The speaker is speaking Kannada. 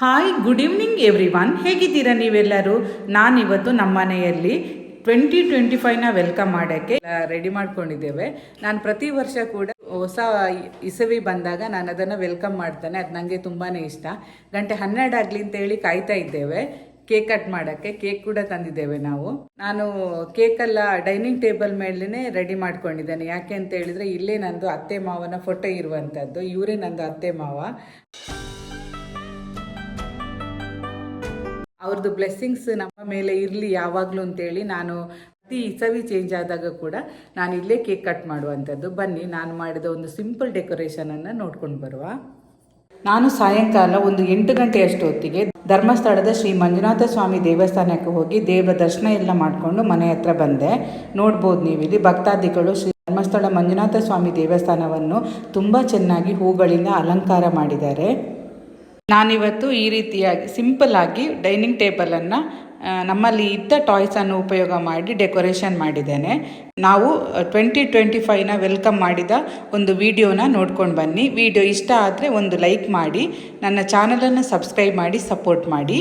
Hi good evening everyone ಹೇಗಿದ್ದೀರಾ ನೀವೆಲ್ಲರೂ? ನಾನಿವತ್ತು ನಮ್ಮ ಮನೆಯಲ್ಲಿ ಟ್ವೆಂಟಿ ಟ್ವೆಂಟಿ ಫೈವ್ನ ವೆಲ್ಕಮ್ ಮಾಡೋಕ್ಕೆ ರೆಡಿ ಮಾಡ್ಕೊಂಡಿದ್ದೇವೆ. ನಾನು ಪ್ರತಿ ವರ್ಷ ಕೂಡ ಹೊಸ ಇಸವಿ ಬಂದಾಗ ನಾನು ಅದನ್ನು ವೆಲ್ಕಮ್ ಮಾಡ್ತೇನೆ. ಅದು ನನಗೆ ತುಂಬಾ ಇಷ್ಟ. ಗಂಟೆ ಹನ್ನೆರಡು ಆಗಲಿ ಅಂತೇಳಿ ಕಾಯ್ತಾ ಇದ್ದೇವೆ. ಕೇಕ್ ಕಟ್ ಮಾಡೋಕ್ಕೆ ಕೇಕ್ ಕೂಡ ತಂದಿದ್ದೇವೆ ನಾವು. ನಾನು ಕೇಕೆಲ್ಲ ಡೈನಿಂಗ್ ಟೇಬಲ್ ಮೇಲೇ ರೆಡಿ ಮಾಡ್ಕೊಂಡಿದ್ದೇನೆ. ಯಾಕೆ ಅಂತ ಹೇಳಿದರೆ ಇಲ್ಲೇ ನಂದು ಅತ್ತೆ ಮಾವನ ಫೋಟೋ ಇರುವಂಥದ್ದು ಇವರೇ ನಂದು ಅತ್ತೆ ಮಾವ. ಅವ್ರದ್ದು ಬ್ಲೆಸ್ಸಿಂಗ್ಸ್ ನಮ್ಮ ಮೇಲೆ ಇರಲಿ ಯಾವಾಗಲೂ ಅಂತೇಳಿ ನಾನು ಪ್ರತಿ ಇಸವಿ ಚೇಂಜ್ ಆದಾಗ ಕೂಡ ನಾನು ಇಲ್ಲೇ ಕೇಕ್ ಕಟ್ ಮಾಡುವಂಥದ್ದು. ಬನ್ನಿ, ನಾನು ಮಾಡಿದ ಒಂದು ಸಿಂಪಲ್ ಡೆಕೋರೇಷನನ್ನು ನೋಡ್ಕೊಂಡು ಬರುವ. ನಾನು ಸಾಯಂಕಾಲ ಒಂದು ಎಂಟು ಗಂಟೆಯಷ್ಟು ಹೊತ್ತಿಗೆ ಧರ್ಮಸ್ಥಳದ ಶ್ರೀ ಮಂಜುನಾಥ ಸ್ವಾಮಿ ದೇವಸ್ಥಾನಕ್ಕೆ ಹೋಗಿ ದೇವರ ದರ್ಶನ ಎಲ್ಲ ಮಾಡಿಕೊಂಡು ಮನೆ ಹತ್ರ ಬಂದೆ. ನೋಡ್ಬೋದು ನೀವು ಇಲ್ಲಿ ಭಕ್ತಾದಿಗಳು ಶ್ರೀ ಧರ್ಮಸ್ಥಳ ಮಂಜುನಾಥ ಸ್ವಾಮಿ ದೇವಸ್ಥಾನವನ್ನು ತುಂಬ ಚೆನ್ನಾಗಿ ಹೂಗಳಿಂದ ಅಲಂಕಾರ ಮಾಡಿದ್ದಾರೆ. ನಾನಿವತ್ತು ಈ ರೀತಿಯಾಗಿ ಸಿಂಪಲ್ ಆಗಿ ಡೈನಿಂಗ್ ಟೇಬಲನ್ನು ನಮ್ಮಲ್ಲಿ ಇದ್ದ ಟಾಯ್ಸನ್ನು ಉಪಯೋಗ ಮಾಡಿ ಡೆಕೋರೇಷನ್ ಮಾಡಿದ್ದೇನೆ. ನಾವು ಟ್ವೆಂಟಿ ಟ್ವೆಂಟಿ ಫೈವ್ನ ವೆಲ್ಕಮ್ ಮಾಡಿದ ಒಂದು ವಿಡಿಯೋನ ನೋಡ್ಕೊಂಡು ಬನ್ನಿ. ವಿಡಿಯೋ ಇಷ್ಟ ಆದರೆ ಒಂದು ಲೈಕ್ ಮಾಡಿ, ನನ್ನ ಚಾನಲನ್ನು ಸಬ್ಸ್ಕ್ರೈಬ್ ಮಾಡಿ, ಸಪೋರ್ಟ್ ಮಾಡಿ.